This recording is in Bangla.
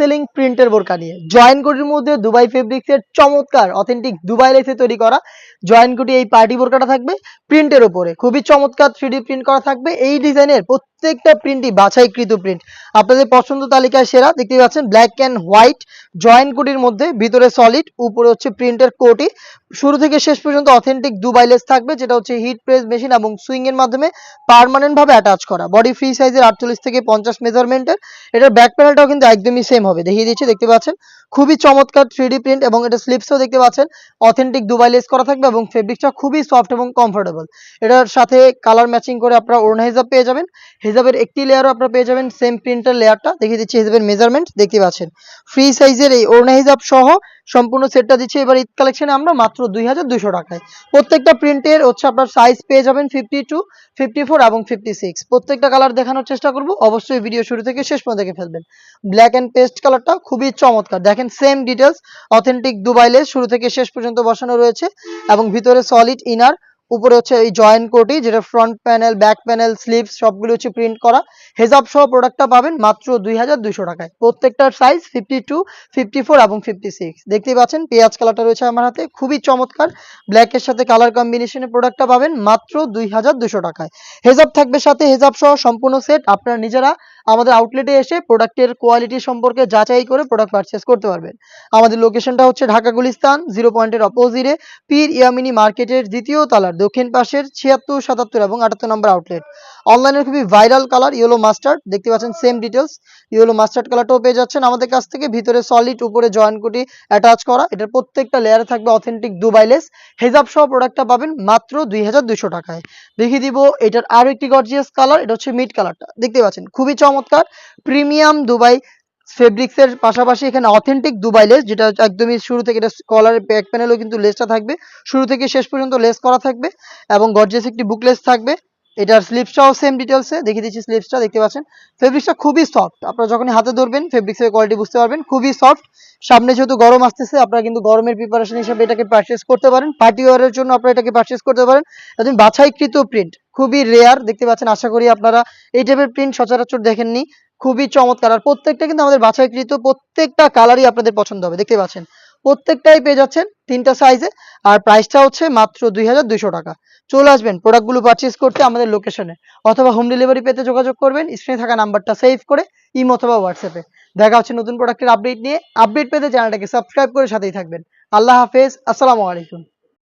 সেলিং প্রিন্টের বোরকা নিয়ে। জয়েন কোটির মধ্যে দুবাই ফেব্রিক্সের চমৎকার অথেন্টিক দুবাই লেসে তৈরি করা। জয়েন কোটি এই পার্টি বোরকাটা থাকবে প্রিন্টের ওপরে খুবই চমৎকার থ্রিডি প্রিন্ট করা থাকবে। এই ডিজাইনের প্রত্যেকটা প্রিন্টই বাছাইকৃত প্রিন্ট আপনাদের পছন্দ তালিকায় সেরা, দেখতে পাচ্ছেন ব্ল্যাক অ্যান্ড হোয়াইট জয়েন কোটির মধ্যে, ভিতরে সলিড উপরে হচ্ছে প্রিন্টের কোটি শুরু থেকে শেষ পর্যন্ত অথেন্টিক দুবাই লেস থাকবে, যেটা হচ্ছে হিট প্রেস মেশিন এবং সুইং এর মাধ্যমে পার্মানেন্ট ভাবে অ্যাটাচ করা। বডি ফ্রি সাইজের আটচল্লিশ থেকে পঞ্চাশ মেজারমেন্টের এটার ব্যাক প্যানেলটাও কিন্তু একদমই সেম হবে, দেখিয়ে দিচ্ছি, দেখতে পাচ্ছেন। খুবই চমৎকার থ্রি প্রিন্ট এবং এটা স্লিপসও দেখতে পাচ্ছেন। অথেন্টিক দুবাই লেস করা থাকবে এবং ফেব্রিকটা খুবই সফট এবং কমফোর্টেবল এটার সাথে কালার ম্যাচিং করে আপনারা ওড়না পেয়ে যাবেন। হিজাবের একটি লেয়ারও আপনারা পেয়ে যাবেন সেম প্রিন্টের লেয়ারটা দেখিয়ে দিচ্ছি হিজাবের মেজারমেন্ট দেখতে পাচ্ছেন। ফ্রি সাইজের এই ওড়না হিজাব সহ সম্পূর্ণ সেটটা দিচ্ছি। এবার ঈদ কালেকশনে আমরা মাত্র দুই টাকায়। প্রত্যেকটা প্রিন্টের হচ্ছে আপনার সাইজ পেয়ে যাবেন ফিফটি টু ফিফটি ফোর এবং ফিফটি সিক্স প্রত্যেকটা কালার দেখানোর চেষ্টা করব। অবশ্যই ভিডিও শুরু থেকে শেষ পর্যন্ত দেখে ফেলবেন। ব্ল্যাক অ্যান্ড পেস্ট কালারটা খুবই চমৎকার। দেখেন same details authentic Dubai lace শুরু থেকে শেষ পর্যন্ত বসানো রয়েছে এবং ভিতরে সলিড ইনার উপরে হচ্ছে এই জয়েন্ট কোটি যেটা front panel back panel slips সবগুলো হচ্ছে প্রিন্ট করা। হেজাব সহ প্রোডাক্টটা পাবেন মাত্র দুই টাকায় প্রত্যেকটার size fifty two fifty four এবং ফিফটি সিক্স দেখতেই পাচ্ছেন, পেঁয়াজ কালারটা রয়েছে আমার হাতে, খুবই চমৎকার। ব্ল্যাকের সাথে কালার কম্বিনেশনে প্রোডাক্টটা পাবেন মাত্র দুই টাকায়। হেজাব থাকবে সাথে হেজাব সহ সম্পূর্ণ সেট আপনারা নিজেরা আমাদের আউটলেটে এসে প্রোডাক্টের কোয়ালিটি সম্পর্কে যাচাই করে প্রোডাক্ট পারচেস করতে পারবেন। আমাদের লোকেশনটা হচ্ছে ঢাকা গুলিস্তান জিরো পয়েন্টের অপোজিটে পীর ইয়ামিনী মার্কেটের দ্বিতীয় তালার দক্ষিণ পাশের ছিয়াত্তর, সাতাত্তর এবং আটাত্তর নম্বর আউটলেট অনলাইনের খুবই ভাইরাল কালার ইয়েলো মাস্টার্ড দেখতে পাচ্ছেন সেম ডিটেলস ইয়েলো মাস্টার্ড কালারটাও পেয়ে যাচ্ছেন। আমাদের কাছ থেকে ভিতরে সলিড উপরে জয়েন্ট কুটি অ্যাটাচ করা। এটার প্রত্যেকটা লেয়ারে থাকবে অথেন্টিক দুবাইলেস হেজাব সহ প্রোডাক্টটা পাবেন মাত্র দুই টাকায়। দেখিয়ে দিব, এটার আরও একটি গর্জিয়াস কালার এটা হচ্ছে মিড কালারটা দেখতে পাচ্ছেন, খুবই চমৎকার প্রিমিয়াম দুবাই ফেব্রিক্স এর পাশাপাশি এখানে অথেন্টিক দুবাই লেস, যেটা একদমই শুরু থেকে এটা কলারের ব্যাক প্যানেলও কিন্তু লেসটা থাকবে। শুরু থেকে শেষ পর্যন্ত লেস করা থাকবে এবং গর্জিয়াস একটি বুকলেস থাকবে। এটার স্লিপসটাও সেম ডিটেলসে দেখিয়ে দিচ্ছি স্লিপসটা দেখতে পাচ্ছেন? ফেব্রিক্সটা খুবই সফট আপনারা যখনই হাতে ধরবেন ফেব্রিক্সের কোয়ালিটি বুঝতে পারবেন, খুবই সফট সামনে যেহেতু গরম আসতেছে, আপনারা কিন্তু গরমের প্রিপারেশন হিসেবে এটাকে পারচেস করতে পারেন। পার্টি ওয়ারের জন্য আপনারা এটাকে পারচেস করতে পারেন। একদম বাছাইকৃত প্রিন্ট খুবই রেয়ার দেখতে পাচ্ছেন, আশা করি আপনারা এই টাইপের প্রিন্ট সচরাচর দেখেননি। খুবই চমৎকার। আর প্রত্যেকটা কিন্তু আমাদের বাছাইকৃত প্রত্যেকটা কালারই আপনাদের পছন্দ হবে, দেখতে পাচ্ছেন। প্রত্যেকটাই পেয়ে যাচ্ছেন তিনটা সাইজে আর প্রাইসটা হচ্ছে মাত্র দুই হাজার দুইশো টাকা। চলে আসবেন প্রোডাক্টগুলো পারচেস করতে আমাদের লোকেশনে অথবা হোম ডেলিভারি পেতে যোগাযোগ করবেন স্ক্রিনে থাকা নাম্বারটা সেভ করে, ইমো অথবা হোয়াটসঅ্যাপে দেখা হচ্ছে নতুন প্রোডাক্টের আপডেট নিয়ে। আপডেট পেতে চ্যানেলটাকে সাবস্ক্রাইব করে সাথেই থাকবেন। আল্লাহ হাফেজ, আসসালামু আলাইকুম।